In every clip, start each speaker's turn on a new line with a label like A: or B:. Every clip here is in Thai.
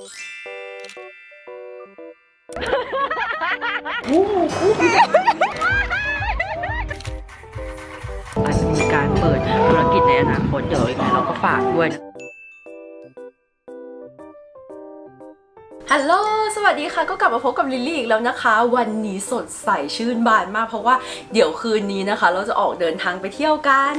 A: อาจจะมีการเปิดธุรกิจในอนาคตเดี๋ยวยังไงเราก็ฝากด้วยนะ
B: ฮัลโหล สวัสดีค่ะ ก็กลับมาพบกับลิลลี่อีกแล้วนะคะ วันนี้สดใสชื่นบานมาก เพราะว่าเดี๋ยวคืนนี้นะคะ เราจะออกเดินทางไปเที่ยวกัน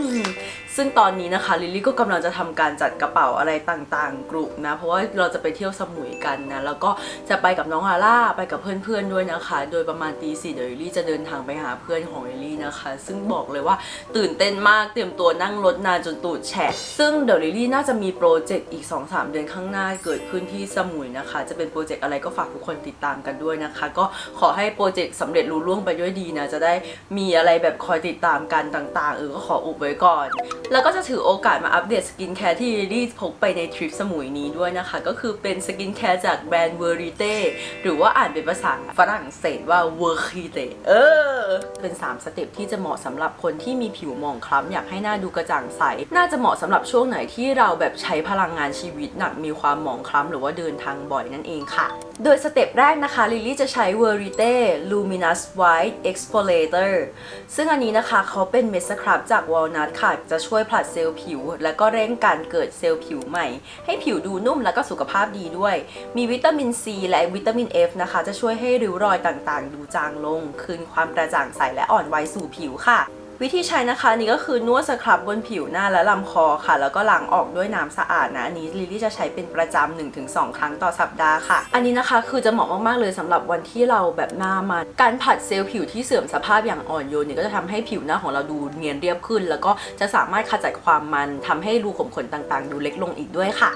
B: ซึ่งตอนนี้นะคะลิลลี่ก็กำลังจะทำการจัดกระเป๋าอะไรต่างๆ กลุ่มนะ เพราะว่าเราจะไปเที่ยวสมุยกันนะ แล้วก็จะไปกับน้องอาร่า ไปกับเพื่อนๆด้วยนะคะ โดยประมาณตีสี่เดี๋ยวลิลลี่จะเดินทางไปหาเพื่อนของลิลลี่นะคะ ซึ่งบอกเลยว่าตื่นเต้นมาก เตรียมตัวนั่งรถนานจนตูดแฉะ ซึ่งเดี๋ยวลิลลี่น่าจะมีโปรเจกต์อีก 2-3 เดือนข้างหน้าเกิดขึ้นที่สมุยนะคะ จะเป็นโปรเจกต์อะไรก็ฝากทุกคนติดตามกันด้วยนะคะ ก็ขอให้โปรเจกต์สำเร็จรุ่ล่วงไปด้วยดีนะจะได้มีอะไรแบบคอยติดตามกันต่างๆเออก็ขออุบไว้ก่อน แล้วก็จะถือโอกาสมาอัปเดตสกินแคร์ที่ลี่พกไปในทริปสมุยนี้ด้วยนะคะ ก็คือเป็นสกินแคร์จากแบรนด์ Verite หรือว่าอ่านเป็นภาษาฝรั่งเศสว่า Verite เตเออ เป็น 3 สเต็ปที่จะเหมาะสำหรับคนที่มีผิวหมองคล้ำอยากให้หน้าดูกระจ่างใส น่าจะเหมาะสำหรับช่วงไหนที่เราแบบใช้พลังงานชีวิตหนักมีความหมองคล้ำหรือว่าเดินทางบ่อยนั่นเองค่ะ โดยสเต็ปแรกนะคะลิลลี่จะใช้ Verite Luminous White Exfoliator ซึ่งอันนี้นะคะเขาเป็นเมสครับจากวอลนัทค่ะ จะช่วยผลัดเซลล์ผิว และก็เร่งการเกิดเซลล์ผิวใหม่ ให้ผิวดูนุ่มและก็สุขภาพดีด้วย มีวิตามินซีและวิตามิน F นะคะ จะช่วยให้ริ้วรอยต่างๆ ดูจางลง คืนความกระจ่างใสและอ่อนวัยสู่ผิวค่ะ วิธีใช้นะคะนี่ก็คือนวดสครับบนผิวหน้าและลำคอค่ะ แล้วก็ล้างออกด้วยน้ำสะอาดนะอันนี้ลิลี่จะใช้เป็นประจำ1-2 ครั้งต่อสัปดาห์ค่ะ อันนี้นะคะคือจะเหมาะมากๆเลยสำหรับวันที่เราแบบหน้ามันการผัดเซลล์ผิวที่เสื่อมสภาพอย่างอ่อนโยนเนี่ยก็จะทำให้ผิวหน้าของเราดูเนียนเรียบขึ้น แล้วก็จะสามารถขจัดความมันทำให้รูขุมขนต่างๆ ดูเล็กลงอีกด้วยค่ะ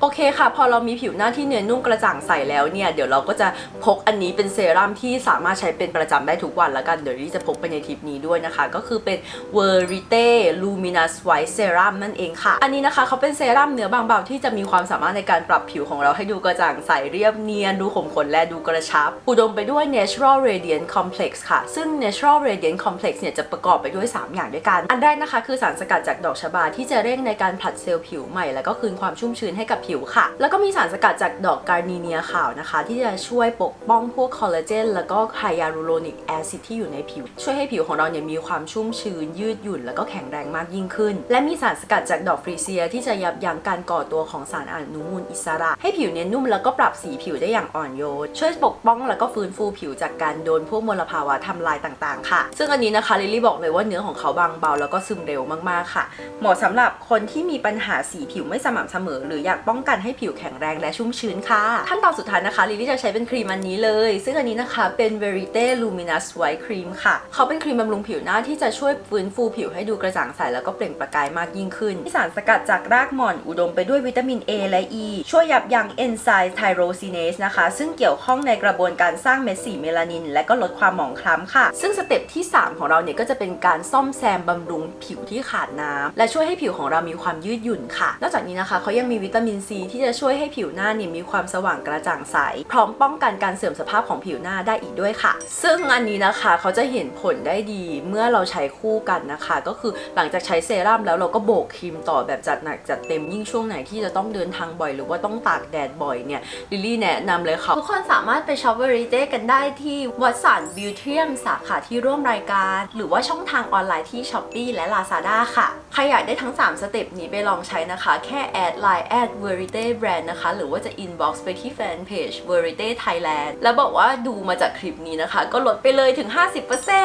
B: โอเคค่ะ พอเรามีผิวหน้าที่เนียนนุ่มกระจ่างใสแล้วเนี่ยเดี๋ยวเราก็จะพกอันนี้เป็นเซรั่มที่สามารถใช้เป็นประจำได้ทุกวันแล้วกันเดี๋ยวลิลลี่จะพกไปในทริปนี้ด้วยนะคะ ก็คือเป็น Verite Luminous White Serum นั่นเองค่ะ อันนี้นะคะเขาเป็นเซรั่มเนื้อบางเบาที่จะมีความสามารถในการปรับผิวของเราให้ดูกระจ่างใสเรียบเนียนดูขมขนและดูกระชับ อุดมไปด้วย Natural Radiant Complex ค่ะ ซึ่ง Natural Radiant Complex เนี่ยจะประกอบไปด้วย 3 อย่างด้วยกัน อันแรกนะคะคือสารสกัดจากดอกชบาที่จะเร่งในการผลัดเซลล์ผิวใหม่ แล้วก็คืนความชุ่มชื้นให้กับผิวค่ะ แล้วก็มีสารสกัดจากดอกการนีเนียขาวนะคะ ที่จะช่วยปกป้องพวกคอลลาเจนแล้วก็ไฮยาลูโรนิกแอซิดที่อยู่ในผิว ช่วยให้ผิวของเราเนี่ยมีความชุ่มชื้น ยืดหยุ่น แล้วก็แข็งแรงมากยิ่งขึ้น และมีสารสกัดจากดอกฟรีเซีย ที่จะยับยั้งการก่อตัวของสารอนุมูลอิสระ ให้ผิวเนี่ยนุ่มแล้วก็ปรับสีผิวได้อย่างอ่อนโยนช่วยปกป้องแล้วก็ฟื้นฟูผิวจากการโดนพวกมลภาวะทำลายต่างๆ ค่ะ ซึ่งอันนี้นะคะลิลลี่บอกเลยว่าเนื้อของเขาบางเบาแล้วก็ซึมเร็วมากๆค่ะ เหมาะสำหรับคนที่มีปัญหาสีผิวไม่สม่ำเสมอ หรืออยากป้องกันให้ผิวแข็งแรงและชุ่มชื้นค่ะ ขั้นตอนสุดท้ายนะคะลิลลี่จะใช้เป็นครีมอันนี้เลย ซึ่งอันนี้นะคะเป็น Verite Luminous White Cream ค่ะ เขาเป็นครีมบำรุงผิวหน้าที่จะช่วยฟื้นฟูผิวให้ดูกระจ่างใสแล้วก็เปล่งประกายมากยิ่งขึ้นมีสารสกัดจากรากหม่อนอุดมไปด้วยวิตามิน A และ E ช่วยยับยั้งเอนไซม์ไทโรซีเนสนะคะ ซึ่งเกี่ยวข้องในกระบวนการสร้างเม็ดสีเมลานิน และก็ลดความหมองคล้ำค่ะ ซึ่งสเต็ปที่ 3 ของเราเนี่ยก็จะเป็นการซ่อมแซมบำรุงผิวที่ขาดน้ำและช่วยให้ผิวของเรามีความยืดหยุ่นค่ะ นอกจากนี้นะคะเขายังมีวิตามินซีที่จะช่วยให้ผิวหน้าเนี่ยมีความสว่างกระจ่างใส พร้อมป้องกันการเสื่อมสภาพของผิวหน้าได้อีกด้วยค่ะ ซึ่งอันนี้นะคะเขาจะเห็นผลได้ดีเมื่อเราใช้คู่กันนะคะ ก็คือหลังจากใช้เซรั่มแล้วเราก็โบกครีมต่อแบบจัดหนักจัดเต็มยิ่งช่วงไหนที่จะต้องเดินทางบ่อย หรือว่าต้องตากแดดบ่อยเนี่ยลิลลี่แนะนำเลยค่ะ ทุกคนสามารถไปช็อปเวอริเต้กันได้ที่วัดสันบิวเทียมสาขาที่ร่วมรายการ หรือว่าช่องทางออนไลน์ที่ s h อ p e e และ Lazada ค่ะ ใครอยากได้ทั้ง 3 สเต็ปนี้ไปลองใช้นะคะ แค่แอดไลน์แอดเว Verite Brand นะคะ หรือว่าจะ inbox ไปที่แฟนเพจ Verite Thailand แล้วบอกว่าดูมาจากคลิปนี้นะคะ ก็ลดไปเลยถึง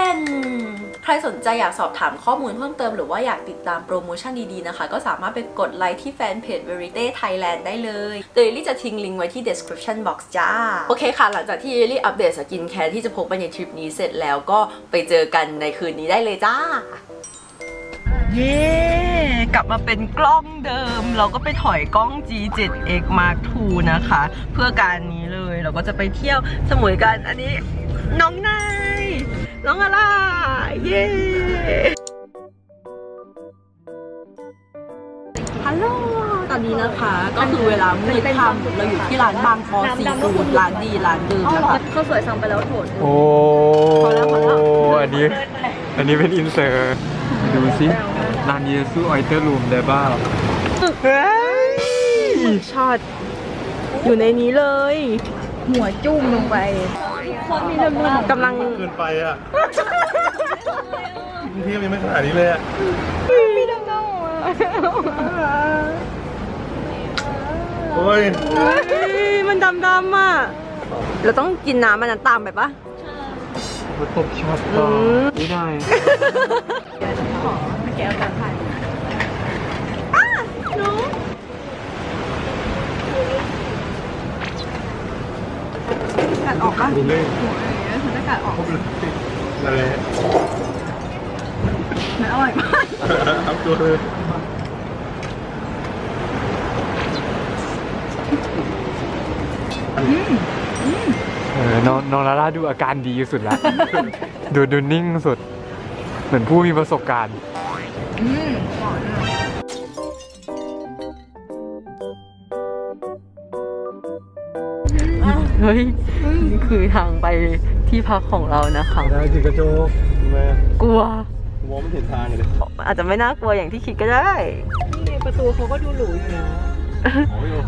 B: 50%ใครสนใจอยากสอบถามข้อมูลเพิ่มเติมหรือว่าอยากติดตามโปรโมชั่นดีๆนะคะ ก็สามารถไปกดไลค์ที่แฟนเพจ Verite Thailand ได้เลยเดลี่จะทิ้งลิงก์ไว้ที่ description box จ้า โอเคค่ะ หลังจากที่ลิลลี่อัปเดตสกินแคร์ที่จะพกไปในทริปนี้เสร็จแล้วก็ไปเจอกันในคืนนี้ได้เลยจ้า เย้กลับมาเป็นกล้องเดิม เราก็ไปถอยกล้อง G7X Mark II นะคะ เพื่อการนี้เลยเราก็จะไปเที่ยวสมุยกันอันนี้น้องนายน้องอะไรเย้ฮัลโหลตอนนี้นะคะ ก็คือเวลามืดค่ำเราอยู่ที่ร้านบางกอซีฟู้ดร้านดีร้านเดิมนะคะ
C: ข้าวสวยสั่งไปแล้วโถด
D: โอ้
B: พอแล้วพอแล้ว
D: อันนี้ อันนี้เป็นอินเสิร์ตดูสิ ร้านนี้จะสู้ออยเตอร์รูมได้บ้าเฮ้ย
B: ช็อตอยู่ในนี้เลย
A: หัวจุ้มลงไป
B: กำลัง
C: เกินไปอะกรุงเทพยังไม่ขนาดนี้เลยอะ
B: มีดำดำ
C: โอ้ย
B: มันดำดำอะเราต้องกินน้ำมันนั้นตามไปปะ
D: รถตบช็อตต่อไม่ได้
C: กัดออกปะดูเลยหัวอะไรเงี้ยมันจะกัดออก นั่นแหละมันอร่อยมากครับตัวเลย
D: เออน้องน้องลาล่าดูอาการดีสุดละ ดูดูนิ่งสุด เหมือนผู้มีประสบการณ์
B: เฮ้ย นี่คือทางไปที่พักของเรานะคะ
C: ได้จิกกระโจกแม่
B: กลัว
C: มองไม่เห็นทางเลย
B: อาจจะไม่น่ากลัวอย่างที่คิดก็ได้
A: ประตูเขาก็ดูหรูอยู่นะ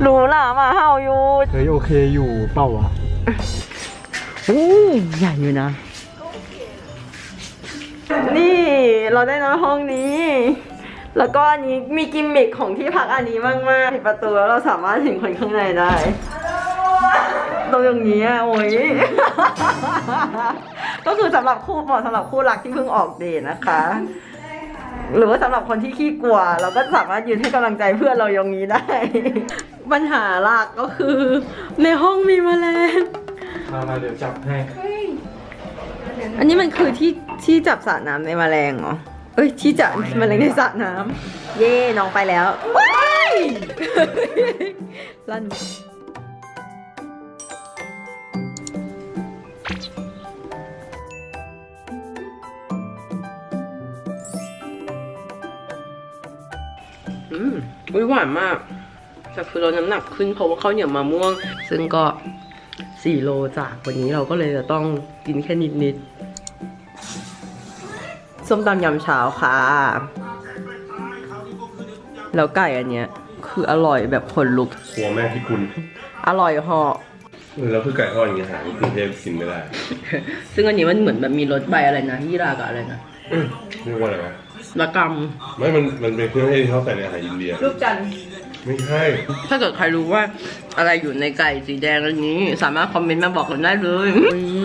B: หรูหราหมาเห่าอยู่
D: เฮ้ยโอเคอยู่เปล่าวะ
B: อู้ใหญ่อยู่นะ เราได้นอนห้องนี้ แล้วก็อันนี้มีกิมมิคของที่พักอันนี้มากๆปิดประตูแล้วเราสามารถเห็นคนข้างในได้ ตรงอย่างนี้อะโอ้ย ก็คือสำหรับคู่เหมาะสำหรับคู่รักที่เพิ่งออกเดทนะคะ หรือว่าสำหรับคนที่ขี้กลัว เราก็สามารถยืนให้กำลังใจเพื่อนเราอย่างนี้ได้ ปัญหาหลักก็คือ ในห้องมีแมลง
D: มามาเดี๋ยวจับให้
B: อันนี้มันคือที่ที่จับสระน้ำในแมลงเหรอ เอ้ยที่จับแมลงในสระน้ำเย่น้องไปแล้วว้ายลั่นอืมอุ้ยหวานมากแต่คือเราน้ำหนักขึ้นเพราะว่าข้าวเหนียวมะม่วง ซึ่งก็ 4 โลจากวันนี้เราก็เลยจะต้องกินแค่นิดนิดๆ ส้มตำยำเช้าค่ะ แล้วไก่อันเนี้ย คืออร่อยแบบขนลุก
C: หัวแม่ที่คุณ
B: อร่อยเหาะ
C: แล้วคือไก่ทอดอย่างเงี้ยหาที่กรุงเทพกินไม่ได้
B: ซึ่งอันนี้มันเหมือนแบบมีรสใบอะไรนะยี่รากับอะไรนะ
C: เรียกว่าอะไรวะ
B: ละก
C: ไม่มันมันเป็นเครื่องเทศที่เขาใส่ในอาหารอินเดียำ
B: ลูกจัน
C: ไม่ใช่
B: ถ้าเกิดใครรู้ว่าอะไรอยู่ในไก่สีแดงอันนี้ สามารถคอมเมนต์มาบอกกันได้เลยอุ๊ย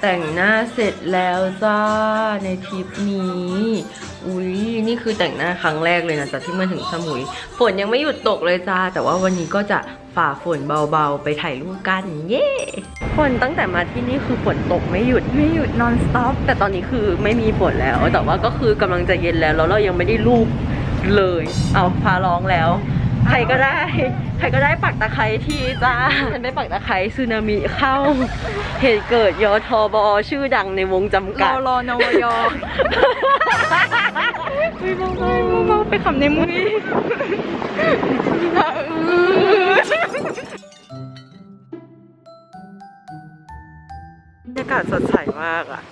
B: แต่งหน้าเสร็จแล้วจ้าในทริปนี้ อุ้ยนี่คือแต่งหน้าครั้งแรกเลยนะจากที่มาถึงสมุย ฝนยังไม่หยุดตกเลยจ้า แต่ว่าวันนี้ก็จะฝ่าฝนเบาๆ ไปถ่ายรูปกันเย้ฝนตั้งแต่มาที่นี่คือฝนตกไม่หยุดไม่หยุด non stop แต่ตอนนี้คือไม่มีฝนแล้ว แต่ว่าก็คือกำลังจะเย็นแล้วแล้วเรายังไม่ได้รูปเลย เอาฟ้าร้องแล้ว ใครก็ได้ ใครก็ได้ปักตะไคร้ที่จ้าฉันได้ปักตะไคร้ซึนามิเข้า เหตุเกิดยทบชื่อดังในวงจำกัด
A: รอนวยออุ้ยเบาๆเบาๆไปขำในมุ้ย
B: บรรยากาศสดใสมากอะ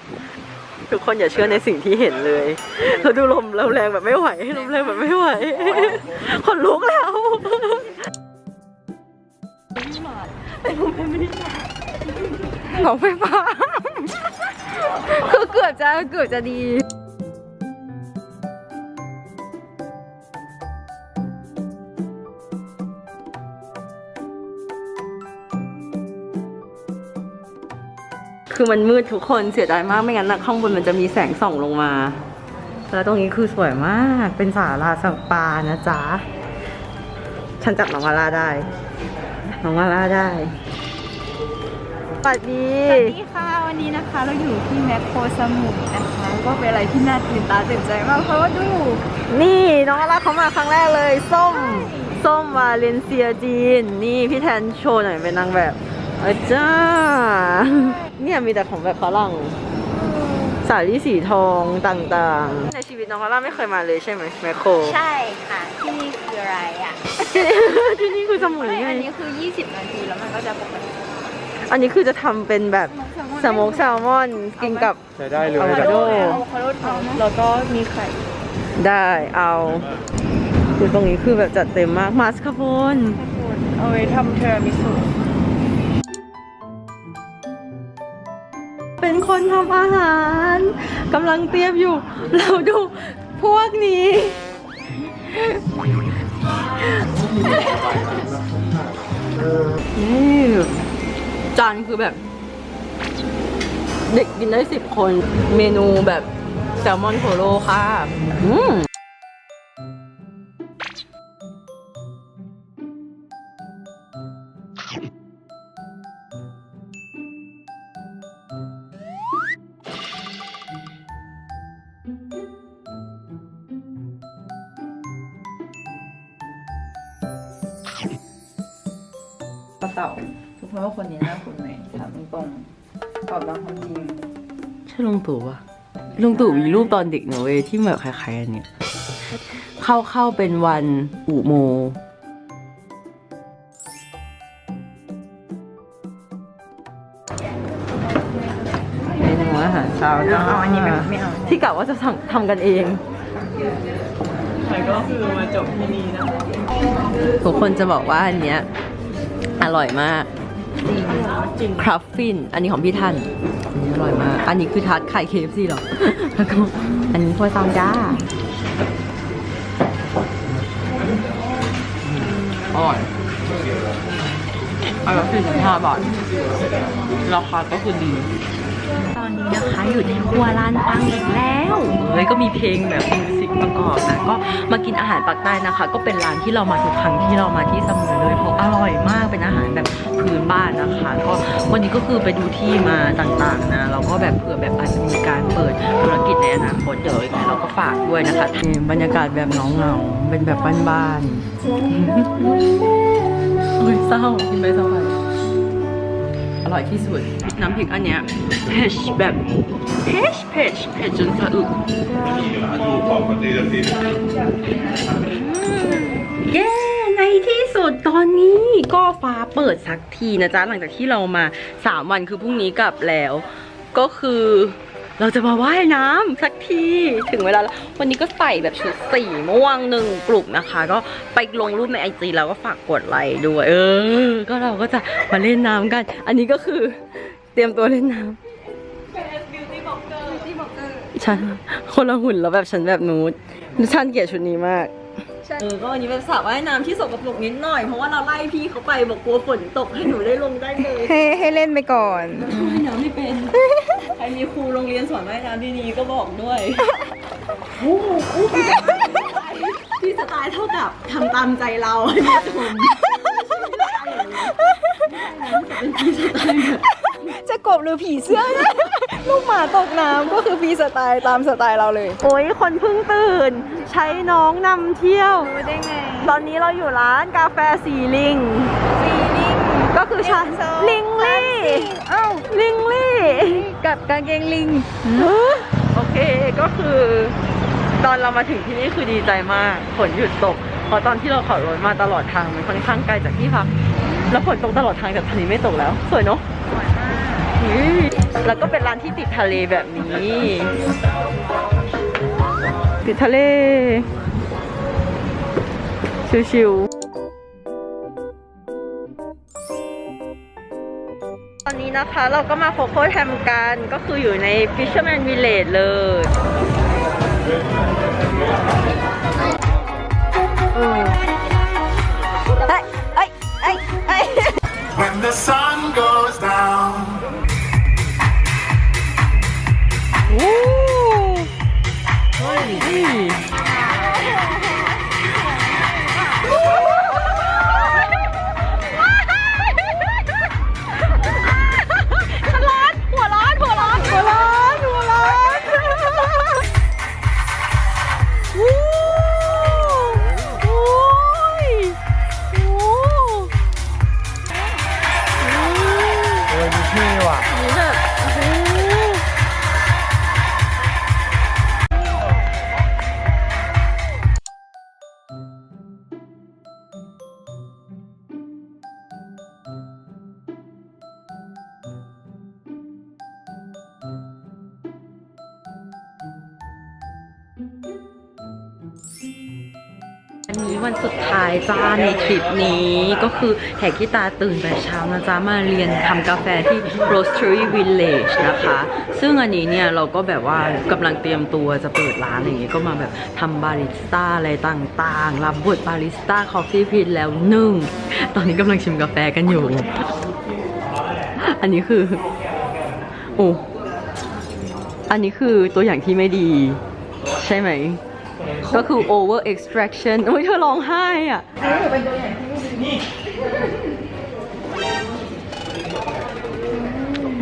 B: ทุกคนอย่าเชื่อในสิ่งที่เห็นเลยเราดูลมเราแรงแบบไม่ไหวลมแรงแบบไม่ไหวคนลุกแล้วหลงไฟฟ้าคือเกือบจะเกือบจะดี คือมันมืดทุกคนเสียดายมากไม่งั้นนะข้างบนมันจะมีแสงส่องลงมา แล้วตรงนี้คือสวยมากเป็นศาลาสัปานะจ๊ะ ฉันจับน้องวาร่าได้น้องวาร่าได้สวัสดี
A: สวัสดีค่ะวันนี้นะคะ เราอยู่ที่แมคโครสมุยนะคะก็เป็นอะไรที่น่าตื่นตาตื่นใจมากเพราะว่าดู
B: นี่น้องวาร่าเขามาครั้งแรกเลย ส้ม ส้มวาเลนเซียจีน นี่พี่แทนโชว์หน่อยเป็นนางแบบอาจ้า เนี่ยมีแต่ของแบบฝรั่งสาลี่สีทองต่างๆ ในชีวิตน้องวาร่าไม่เคยมาเลยใช่ไหมแมคโคร
A: ใช่ค่ะ ที่นี่คืออะไรอะ
B: ที่นี่คือสมุย
A: ไม่
B: ไง
A: อันนี้คือ 20 นาทีแล้วมันก็จะปกติ
B: อันนี้คือจะทำเป็นแบบสโมกแซลมอนกินกับ
D: ใช้ได้เลย
B: อะโว
D: แบ
B: คา
D: บ
B: โด
A: อะโวคาโดเอานะแล้วก็มีไข่
B: ได้เอาคือตรงนี้คือแบบจัดเต็มมากมาสคาโพน
A: เอาไว้ทำเทอร์มิสุ
B: เป็นคนทำอาหารกำลังเตรียมอยู่ เราดูพวกนี้ นี่จานคือแบบ เด็กกินได้สิบคน เมนูแบบแซลมอนโทโร่ค่ะ อืม
A: เต่า ทุกคนว่าคนนี้น่าคุ้นไหมถามตรงๆตอบตามความจริง
B: ใช่ลุงตู่ปะลุงตู่มีรูปตอนเด็กนะเว้ยที่แบบคล้ายๆอันเนี้ยเข้าเข้าเป็นวันอุโมเมนูอาหารเช้า
A: เอาเอาอันนี้ไหมไม่เอา
B: ที่กะว่าจะทำทำกันเอง
A: แต่ก็คือมาจบที่นี่นะ
B: ทุกคนจะบอกว่าอันเนี้ย อร่อยมาก
A: จริง
B: คราฟฟิน อันนี้ของพี่ท่าน อันนี้อร่อยมาก อันนี้คือทาร์ตไข่ KFC เหรอ แล้วก็อันนี้ครัวซองจ้าอร่อยอันละสี่สิบห้าบาท ราคาก็คือดี ตอนนี้นะคะอยู่ที่ครัวร้านปังอีกแล้วเฮ้ยก็มีเพลงแบบมิวสิกประกอบนะก็มากินอาหารปากใต้นะคะ ก็เป็นร้านที่เรามาทุกครั้งที่เรามาที่เสมุยเลยเพราะอร่อยมากเป็นอาหารแบบพื้นบ้านนะคะ ก็วันนี้ก็คือไปดูที่มาต่างๆนะเราก็แบบเผื่อแบบอาจจะมีการเปิดธุรกิจในอนาคตเดี๋ยวยังไงเราก็ฝากด้วยนะคะบรรยากาศแบบเงเงาเป็นแบบบ้านๆเฮ้ยเศร้ากินไปเศร้าไป อร่อยที่สุด น้ำพริกอันเนี้ยเผ็ดแบบเผ็ดเผ็ดเผ็ดจนสะอึกเย้ในที่สุดตอนนี้ก็ฟ้าเปิดสักทีนะจ๊ะ หลังจากที่เรามา 3 วันคือพรุ่งนี้กลับแล้ว ก็คือ เราจะมาว่ายน้ำสักทีถึงเวลาแล้ววันนี้ก็ใส่แบบชุดสีม่วงหนึ่งกลุ่มนะคะ ก็ไปลงรูปในไอจีแล้วก็ฝากกดไลค์ด้วย เออ ก็เราก็จะมาเล่นน้ำกัน อันนี้ก็คือเตรียมตัวเล่นน้ำฉันคนละหุ่นแล้วแบบฉันแบบนูดฉันเกลียดชุดนี้มากเออก็วันนี้เป็นสระว่ายน้ำที่สกปรกนิดหน่อย เพราะว่าเราไล่พี่เขาไปบอกกลัวฝนตกให้หนูได้ลงได้เลย
A: ให้ให้เล่นไปก่อน
B: ว่ายน้ำไม่เป็นใคร มีครูโรงเรียนสอนว่ายน้ำดีๆก็บอกด้วยโอ้โหพี่สไตล์เท่ากับทำตามใจเราเนี่ยชมเป็นพี่สไตล์แบบ
A: จะกบหรือผีเสื้อลูกหมาตกน้ำก็คือฟรีสไตล์ตามสไตล์เราเลย
B: โอ้ยคนเพิ่งตื่น ใช้น้องนำเที่ยว
A: รู้ได้ไง
B: ตอนนี้เราอยู่ร้านกาแฟสีลิง
A: ฟรีลิง
B: ก็คือชาลิงลี่
A: เอ้า
B: ลิงลี่
A: กับกางเกงลิง
B: โอเคก็คือ ตอนเรามาถึงที่นี่คือดีใจมากฝนหยุดตกเพราะตอนที่เราขับรถมาตลอดทางมันค่อนข้างไกลจากที่พักแล้วฝนตกตลอดทางแต่ตอนนี้ไม่ตกแล้ว สวยเนาะอืมแล้วก็เป็นร้านที่ติดทะเลแบบนี้ ติดทะเล ชิวๆ นะคะ เราก็มาโคโค่แทมกันก็คืออยู่ใน Fisherman Village เลยเออ จ้าในทริปนี้ก็คือแหกขี้ตาตื่นแต่เช้านะจ้ามาเรียนทำกาแฟที่ Roastery Village นะคะ ซึ่งอันนี้เนี่ยเราก็แบบว่ากำลังเตรียมตัวจะเปิดร้านอะไรอย่างเงี้ยก็มาแบบทำบาริสต้าอะไรต่างๆ รับบทบาริสต้าคอฟฟี่พินแล้วหนึ่ง ตอนนี้กำลังชิมกาแฟกันอยู่ อันนี้คือ โอ้ อันนี้คือตัวอย่างที่ไม่ดี ใช่ไหม ก็คือ over extraction โอ้ยเธอร้องไห้อะ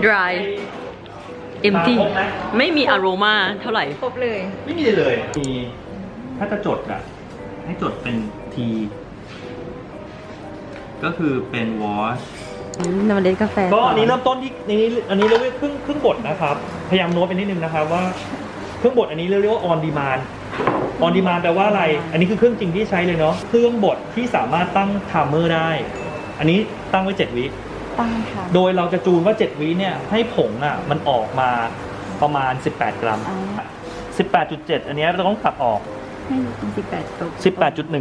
B: dry empty ไม่มีอโรมาเท่าไหร่
A: ครบเลย
C: ไม่มีเลย มี ถ้าจะจดอะให้จดเป็น T ก็คือเป็น wash
B: นำเล่นกาแฟ
C: ก็อันนี้เริ่มต้นที่นี้อันนี้เรียกว่าครึ่งครึ่งบทนะครับ พยายามโน้ตไปนิดนึงนะครับว่า เครื่องบทอันนี้เรียกว่า on demand on demand แปลว่าอะไร อันนี้คือเครื่องจริงที่ใช้เลยเนาะ เครื่องบทที่สามารถตั้ง timer ได้ อันนี้ตั้งไว้ 7 วิ
A: ตั้งค่ะ
C: โดยเราจะจูนว่า 7 วิเนี่ยให้ผงอะมันออกมาประมาณ 18 กรัม 18.7 อันเนี้ยเราต้องตัดออก
A: ให้เป็นสิบแปดตก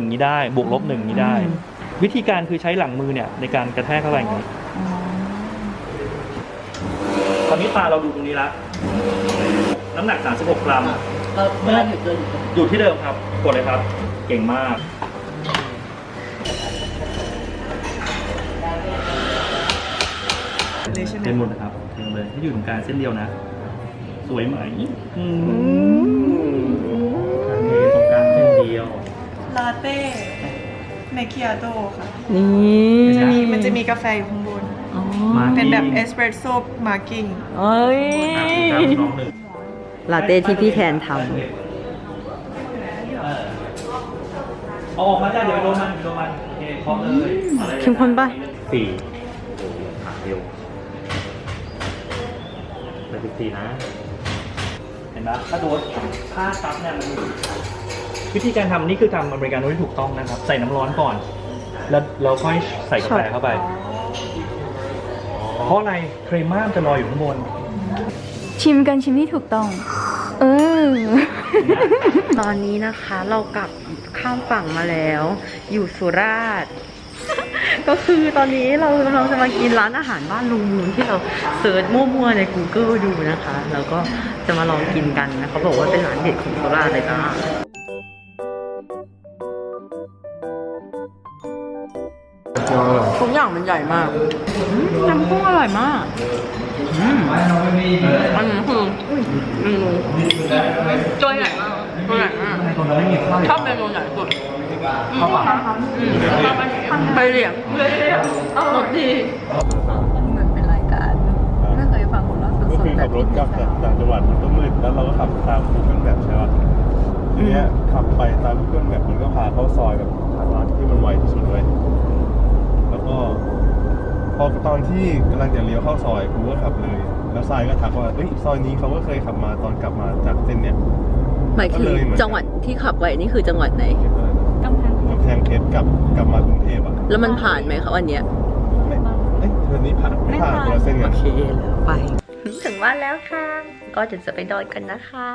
C: 18.1 นี้ได้ บวกลบ1นี้ได้ วิธีการคือใช้หลังมือเนี่ยในการกระแทกเข้าไปอย่างนี้
A: อ๋อ
C: ตอนนี้ตาเราดูตรงนี้ละ น้ำหนัก 36 กรัม
B: เราเมื่อหยุดเลย
C: อยู่ที่เดิมครับ กดเลยครับ เก่งมาก
E: เลยใช่ไหม
C: เป็นหมดนะครับเต็มเลยให้อยู่ตรงกลางเส้นเดียวนะ สวยไหมอืมโอเคตรงกลางเส้นเดียว
E: ลาเต้เมคิอาโต้ค่ะ
B: นี่
E: จะมีมันจะมีกาแฟอยู่ข้างบน
B: อ๋อ
C: มา
E: เป็นแบบเอสเปรสโซ่มาร์กิ้ง
B: เอ้ย
C: อะตามน้องหนึ่ง
B: ลาเต้ที่พี่แทนท
C: เออเอาออกมาได้เดี๋ยวโดนมันเดี๋ยวโดนมันโอเคเคาะเลยอาลยำ
B: เข้มข้นปะ
C: สี่โอ้โหหาเร็วเป็นสิบสี่นะ เห็นไหมถ้าโดนผ้าซับเนี่ยมันวิธีการทำนี่คือทำอเมริกาโน่ที่ถูกต้องนะครับ ใส่น้ำร้อนก่อน แล้วเราค่อยใส่กาแฟเข้าไป เพราะอะไร เครม่ามันจะลอยอยู่ข้างบน
A: ชิมกันชิมที่ถูกต้อง เออ
B: ตอนนี้นะคะเรากลับข้ามฝั่งมาแล้ว อยู่สุราษฎร์ ก็คือตอนนี้เรากำลังจะมากินร้านอาหารบ้านลุงมูลที่เราเซิร์ชมั่วๆใน Google ดูนะคะ แล้วก็จะมาลองกินกันนะเขาบอกว่าเป็นร้านเด็ดของสุราษฎร์เลยจ้าทุกอย่างมันใหญ่มากอืมน้ำกุ้งอร่อยมาก อืมอันนี้คือเมนูตัวใหญ่มากตัวใหญ่มากชอบเมนูไหนสุดข้าวเปล่าไปเหลี่ยงรสดี
A: มันเหมือนเป็นรายการไม่เคยฟังของเราส
F: ก็
A: ด
F: คือ
A: ๆแบ
F: ขั
A: บบ
F: รถกลับจากต่างจังหวัดมันก็มืดแล้วเราก็ขับตาม Google Map ใช่ป่ะทีเนี้ยขับไปตาม Google Map มันก็พาเข้าซอยแบบทางลัดที่มันไวที่สุดเลยแล้วก็ พอตอนที่กำลังจะเลี้ยวเข้าซอยกูก็ขับเลย แล้วทรายก็ทักว่าเอ้ยซอยนี้เขาก็เคยขับมาตอนกลับมาจากเส้นเนี้ย
B: หมายถึง
F: ก็เลยเหมือน
B: จังหวัดที่ขับไปนี่คือจังหวัดไหน
A: กำแพง
F: กำแพงเพชรกลับกลับมากรุงเทพอะ
B: แล้วมันผ่านไหมคะวันเนี้ย
F: ไม่เอ้ยเทอร์นี้ผ่านไม่ผ่านคนละเส้นกั
B: โอนเคแล้วไป ถึงบ้านแล้วค่ะ ก็เดี๋ยวจะไปนอนกันนะคะ